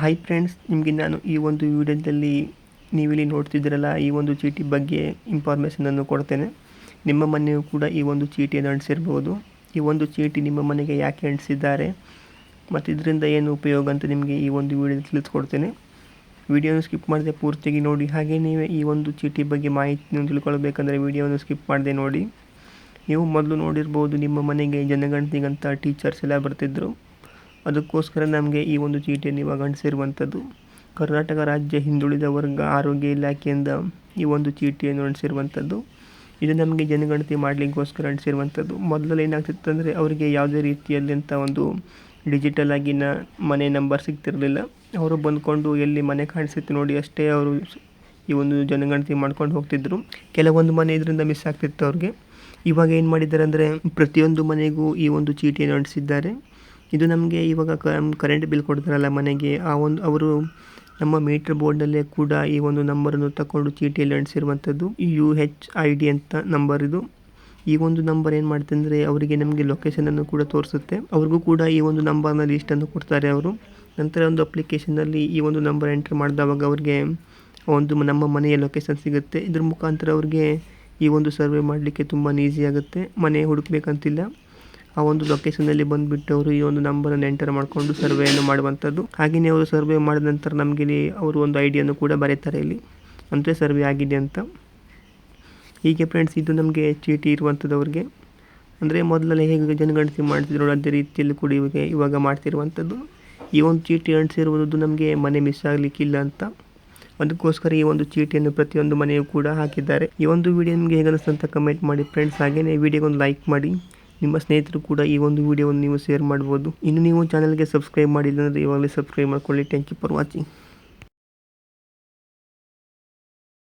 Hi friends ನಿಮಗೆ ನಾನು ಈ ಒಂದು ವಿಡಿಯೋದಲ್ಲಿ ನೀವಿಲ್ಲಿ ನೋಡ್ತಿದ್ದೀರಲ್ಲ ಈ ಒಂದು ಚೀಟಿ ಬಗ್ಗೆ ಇನ್ಫಾರ್ಮೇಷನನ್ನು ಕೊಡ್ತೇನೆ. ನಿಮ್ಮ ಮನೆಯೂ ಕೂಡ ಈ ಒಂದು ಚೀಟಿಯನ್ನು ಅಂಟಿಸಿರ್ಬೋದು. ಈ ಒಂದು ಚೀಟಿ ನಿಮ್ಮ ಮನೆಗೆ ಯಾಕೆ ಅಂಟಿಸಿದ್ದಾರೆ ಮತ್ತು ಇದರಿಂದ ಏನು ಉಪಯೋಗ ಅಂತ ನಿಮಗೆ ಈ ಒಂದು ವಿಡಿಯೋದಲ್ಲಿ ತಿಳಿಸ್ಕೊಡ್ತೇನೆ. ವಿಡಿಯೋನ ಸ್ಕಿಪ್ ಮಾಡದೆ ಪೂರ್ತಿಯಾಗಿ ನೋಡಿ. ಹಾಗೆ ನೀವೇ ಈ ಒಂದು ಚೀಟಿ ಬಗ್ಗೆ ಮಾಹಿತಿಯನ್ನು ತಿಳ್ಕೊಳ್ಬೇಕಂದ್ರೆ ವಿಡಿಯೋವನ್ನು ಸ್ಕಿಪ್ ಮಾಡದೆ ನೋಡಿ. ನೀವು ಮೊದಲು ನೋಡಿರ್ಬೋದು ನಿಮ್ಮ ಮನೆಗೆ ಜನಗಣತಿಗಂತ ಟೀಚರ್ಸ್ ಎಲ್ಲ ಬರ್ತಿದ್ದರು ಅದಕ್ಕೋಸ್ಕರ ನಮಗೆ ಈ ಒಂದು ಚೀಟಿಯನ್ನು ಇವಾಗ ಅಂಟಿಸಿರುವಂಥದ್ದು ಕರ್ನಾಟಕ ರಾಜ್ಯ ಹಿಂದುಳಿದ ವರ್ಗ ಆರೋಗ್ಯ ಇಲಾಖೆಯಿಂದ ಈ ಒಂದು ಚೀಟಿಯನ್ನು ಅಂಟಿಸಿರುವಂಥದ್ದು ಇದು ನಮಗೆ ಜನಗಣತಿ ಮಾಡಲಿಕ್ಕೋಸ್ಕರ ಅಂಟಿಸಿರುವಂಥದ್ದು ಮೊದಲಲ್ಲಿ ಏನಾಗ್ತಿತ್ತು ಅಂದರೆ ಅವರಿಗೆ ಯಾವುದೇ ರೀತಿಯಲ್ಲಿಂಥ ಒಂದು ಡಿಜಿಟಲ್ ಆಗಿನ ಮನೆ ನಂಬರ್ ಸಿಗ್ತಿರಲಿಲ್ಲ. ಅವರು ಬಂದ್ಕೊಂಡು ಎಲ್ಲಿ ಮನೆ ಕಾಣಿಸುತ್ತೆ ನೋಡಿ ಅಷ್ಟೇ ಅವರು ಈ ಒಂದು ಜನಗಣತಿ ಮಾಡ್ಕೊಂಡು ಹೋಗ್ತಿದ್ರು. ಕೆಲವೊಂದು ಮನೆ ಇದರಿಂದ ಮಿಸ್ ಆಗ್ತಿತ್ತು ಅವ್ರಿಗೆ. ಇವಾಗ ಏನು ಮಾಡಿದ್ದಾರೆ ಅಂದರೆ ಪ್ರತಿಯೊಂದು ಮನೆಗೂ ಈ ಒಂದು ಚೀಟಿಯನ್ನು ಅಂಟಿಸಿದ್ದಾರೆ ಇದು ನಮಗೆ ಇವಾಗ ಕರೆಂಟ್ ಬಿಲ್ ಕೊಡ್ತಾರಲ್ಲ ಮನೆಗೆ, ಆ ಒಂದು, ಅವರು ನಮ್ಮ ಮೀಟರ್ ಬೋರ್ಡ್ನಲ್ಲೇ ಕೂಡ ಈ ಒಂದು ನಂಬರನ್ನು ತಗೊಂಡು ಚೀಟಿಯಲ್ಲಿ ಅಂಟಿಸಿರುವಂಥದ್ದು ಯು ಹೆಚ್ ಐ ಡಿ ಅಂತ ನಂಬರ್ ಇದು. ಈ ಒಂದು ನಂಬರ್ ಏನು ಮಾಡುತ್ತೆ ಅಂದರೆ ಅವರಿಗೆ ನಮಗೆ ಲೊಕೇಶನನ್ನು ಕೂಡ ತೋರಿಸುತ್ತೆ. ಅವ್ರಿಗೂ ಕೂಡ ಈ ಒಂದು ನಂಬರ್ನ ಲೀಸ್ಟನ್ನು ಕೊಡ್ತಾರೆ ಅವರು. ನಂತರ ಒಂದು ಅಪ್ಲಿಕೇಶನಲ್ಲಿ ಈ ಒಂದು ನಂಬರ್ ಎಂಟ್ರ್ ಮಾಡಿದವಾಗ ಅವ್ರಿಗೆ ಒಂದು ನಮ್ಮ ಮನೆಯ ಲೊಕೇಶನ್ ಸಿಗುತ್ತೆ. ಇದ್ರ ಮುಖಾಂತರ ಅವ್ರಿಗೆ ಈ ಒಂದು ಸರ್ವೆ ಮಾಡಲಿಕ್ಕೆ ತುಂಬ ಈಸಿ ಆಗುತ್ತೆ. ಮನೆ ಹುಡುಕ್ಬೇಕಂತಿಲ್ಲ. ಆ ಒಂದು ಲೊಕೇಶನಲ್ಲಿ ಬಂದುಬಿಟ್ಟು ಅವರು ಈ ಒಂದು ನಂಬರನ್ನು ಎಂಟರ್ ಮಾಡಿಕೊಂಡು ಸರ್ವೆಯನ್ನು ಮಾಡುವಂಥದ್ದು. ಹಾಗೆಯೇ ಅವರು ಸರ್ವೆ ಮಾಡಿದ ನಂತರ ನಮಗೆ ಅವರು ಒಂದು ಐಡಿಯನ್ನು ಕೂಡ ಬರೀತಾರೆ ಇಲ್ಲಿ. ಅಂದರೆ ಸರ್ವೆ ಆಗಿದೆ ಅಂತ. ಹೀಗೆ ಫ್ರೆಂಡ್ಸ್ ಇದು ನಮಗೆ ಚೀಟಿ ಇರುವಂಥದ್ದು ಅವ್ರಿಗೆ ಅಂದರೆ ಮೊದಲೆಲ್ಲ ಹೇಗೆ ಜನಗಣತಿ ಮಾಡ್ತಿದ್ರು, ಅದೇ ರೀತಿಯಲ್ಲಿ ಕೂಡ ಇವಾಗ ಇವಾಗ ಮಾಡ್ತಿರುವಂಥದ್ದು. ಈ ಒಂದು ಚೀಟಿ ಅಂಟಿಸಿರುವುದು ನಮಗೆ ಮನೆ ಮಿಸ್ ಆಗಲಿಕ್ಕಿಲ್ಲ ಅಂತ. ಅದಕ್ಕೋಸ್ಕರ ಈ ಒಂದು ಚೀಟಿಯನ್ನು ಪ್ರತಿಯೊಂದು ಮನೆಯೂ ಕೂಡ ಹಾಕಿದ್ದಾರೆ. ಈ ಒಂದು ವಿಡಿಯೋ ನಿಮಗೆ ಹೇಗೆ ಅಂತ ಕಮೆಂಟ್ ಮಾಡಿ ಫ್ರೆಂಡ್ಸ್ ಹಾಗೆಯೇ ವಿಡಿಯೋಗೊಂದು ಲೈಕ್ ಮಾಡಿ. ನಿಮ್ಮ ಸ್ನೇಹಿತರು ಕೂಡ ಈ ಒಂದು ವಿಡಿಯೋವನ್ನು ನೀವು ಶೇರ್ ಮಾಡ್ಬೋದು. ಇನ್ನು ನೀವು ಚಾನಲ್ಗೆ ಸಬ್ಸ್ಕ್ರೈಬ್ ಮಾಡಿಲ್ಲ ಅಂದರೆ ಇವಾಗಲೇ ಸಬ್ಸ್ಕ್ರೈಬ್ ಮಾಡ್ಕೊಳ್ಳಿ. Thank you for watching